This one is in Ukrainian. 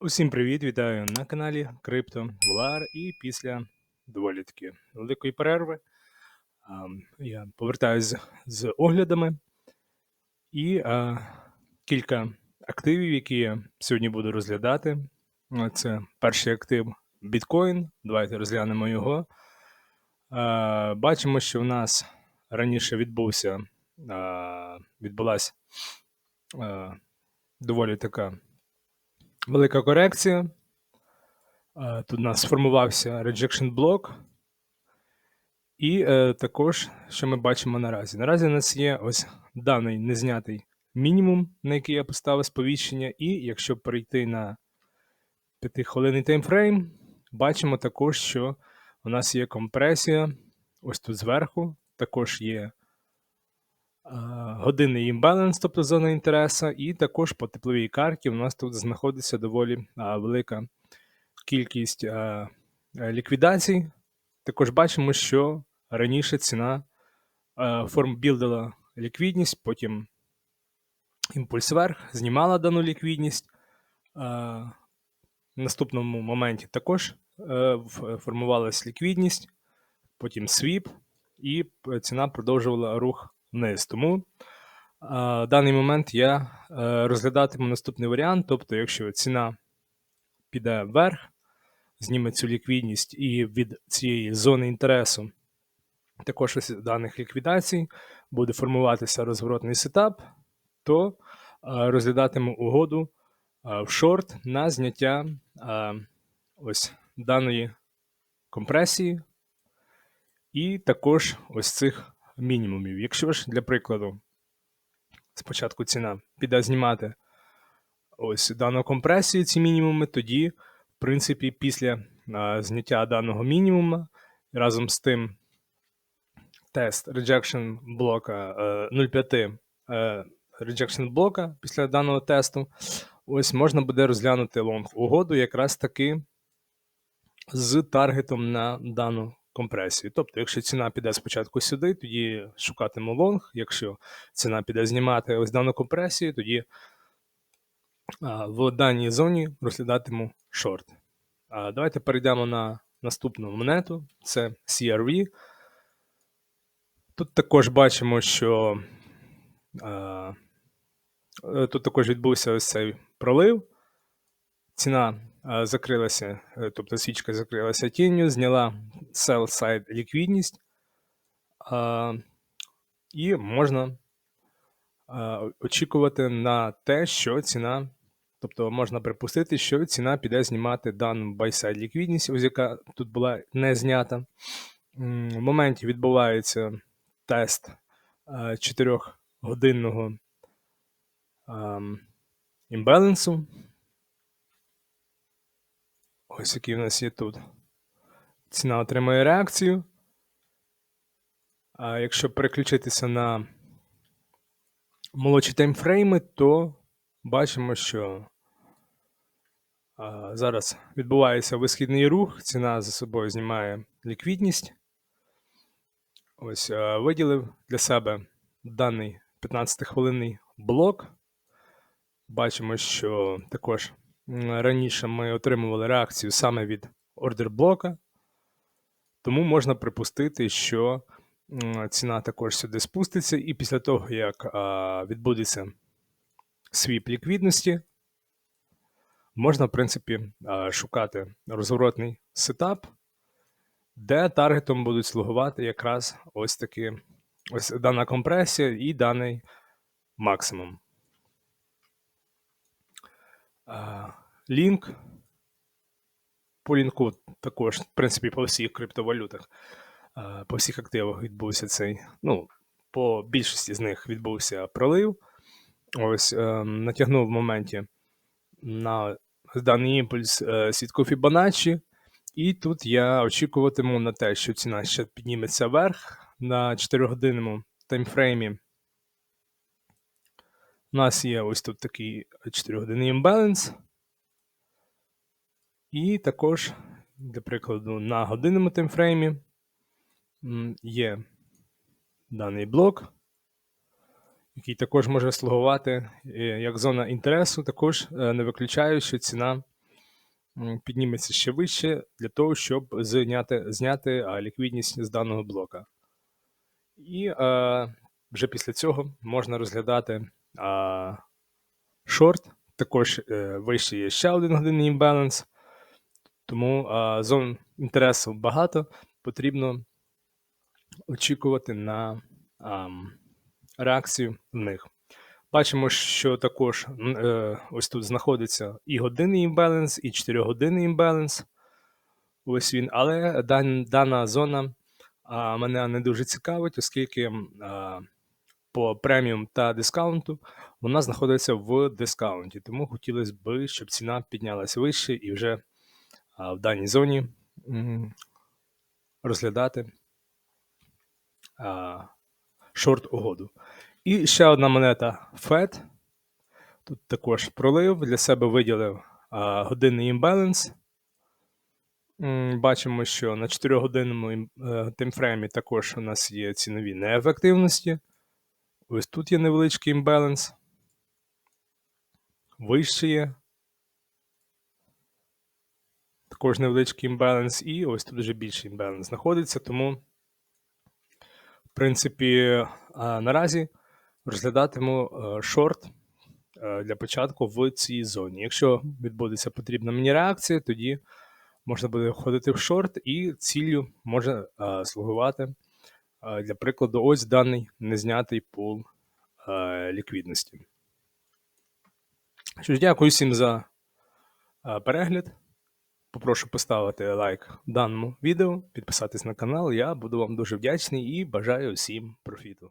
Усім привіт! Вітаю на каналі Крипто Влар. І після доволі таки великої перерви я повертаюся з, оглядами і кілька активів, які я сьогодні буду розглядати. Це перший актив біткоін. Давайте розглянемо його. Бачимо, що в нас раніше відбувся, відбулася доволі така велика корекція. Е, Тут у нас сформувався rejection блок. І е, також, що ми бачимо наразі. Наразі у нас є ось даний незнятий мінімум, на який я поставив сповіщення. І якщо перейти на 5-хвилинний таймфрейм, бачимо також, що у нас є компресія ось тут зверху. Також є годинний імбаланс, тобто зона інтересу, і також по тепловій карті у нас тут знаходиться доволі а, велика кількість е, ліквідацій. Також бачимо, що раніше ціна формбілдила ліквідність, потім імпульс вверх, знімала дану ліквідність. В наступному моменті також е, формувалась ліквідність, потім свіп, і ціна продовжувала рух вниз. Тому а, в даний момент я е, розглядатиму наступний варіант. Тобто, якщо ціна піде вверх, зніме цю ліквідність і від цієї зони інтересу також ось даних ліквідацій буде формуватися розворотний сетап, то е, розглядатиму угоду е, в шорт на зняття е, ось даної компресії і також ось цих мінімумів. Якщо ж для прикладу спочатку ціна піде знімати ось дану компресію, ці мінімуми, тоді, в принципі, після а, зняття даного мінімума разом з тим тест rejection блока е, 0,5 е, rejection блока після даного тесту, ось можна буде розглянути лонг угоду якраз таки з таргетом на дану компресію. Тобто, якщо ціна піде спочатку сюди, тоді шукатиму лонг. Якщо ціна піде знімати ось дану компресію, тоді в даній зоні розглядатиму шорт. Давайте перейдемо на наступну монету. Це CRV. Тут також бачимо, що е, тут також відбувся ось цей пролив. Ціна закрилася, е, тобто свічка закрилася тінню, зняла sell side ліквідність, і можна очікувати на те, що ціна, тобто можна припустити, що ціна піде знімати дану buy-side ліквідність, ось яка тут була не знята. В моменті відбувається тест 4-годинного імбалансу. Ось який у нас є тут. Ціна отримує реакцію. А якщо переключитися на молодші таймфрейми, то бачимо, що зараз відбувається висхідний рух, ціна за собою знімає ліквідність. Ось виділив для себе даний 15-хвилинний блок. Бачимо, що також раніше ми отримували реакцію саме від ордер блока, тому можна припустити, що ціна також сюди спуститься, і після того, як відбудеться свіп ліквідності, можна, в принципі, шукати розворотний сетап, де таргетом будуть слугувати якраз ось таки ось дана компресія і даний максимум. Лінк. По лінку також, в принципі, по всіх криптовалютах, по всіх активах відбувся цей. Ну, по більшості з них відбувся пролив. Ось е, натягнув в моменті на даний імпульс е, сітку Fibonacci. І тут я очікуватиму на те, що ціна ще підніметься вверх на 4-годинному таймфреймі. У нас є ось тут такий 4-годинний імбаланс. І також, для прикладу, на годинному таймфреймі є даний блок, який також може слугувати е, як зона інтересу. Також е, не виключаю, що ціна підніметься ще вище для того, щоб зняти, зняти ліквідність з даного блока. І е, вже після цього можна розглядати шорт. Також е, вище є ще один годинний імбаланс, тому а, зон інтересу багато. Потрібно очікувати на ам, реакцію в них. Бачимо, що також е, ось тут знаходиться і годинний імбаланс, і 4-годинний імбаланс. Ось він, але дан, дана зона а, мене не дуже цікавить, оскільки а, по преміум та дискаунту вона знаходиться в дискаунті. Тому хотілося б, щоб ціна піднялася вище і вже а, в даній зоні розглядати шорт угоду. І ще одна монета FED. Тут також пролив. Для себе виділив годинний імбаланс. Бачимо, що на 4-годинному е, таймфреймі також у нас є цінові неефективності. Ось тут є невеличкий імбаланс. Вище є. Також невеличкий імбаланс, і ось тут вже більший імбаланс знаходиться. Тому, в принципі, наразі розглядатиму е, шорт е, для початку в цій зоні. Якщо відбудеться потрібна мені реакція, тоді можна буде входити в шорт, і ціллю може е, слугувати, для прикладу, ось даний незнятий пул ліквідності. Що ж, дякую всім за перегляд. Попрошу поставити лайк даному відео, підписатись на канал. Я буду вам дуже вдячний і бажаю всім профіту.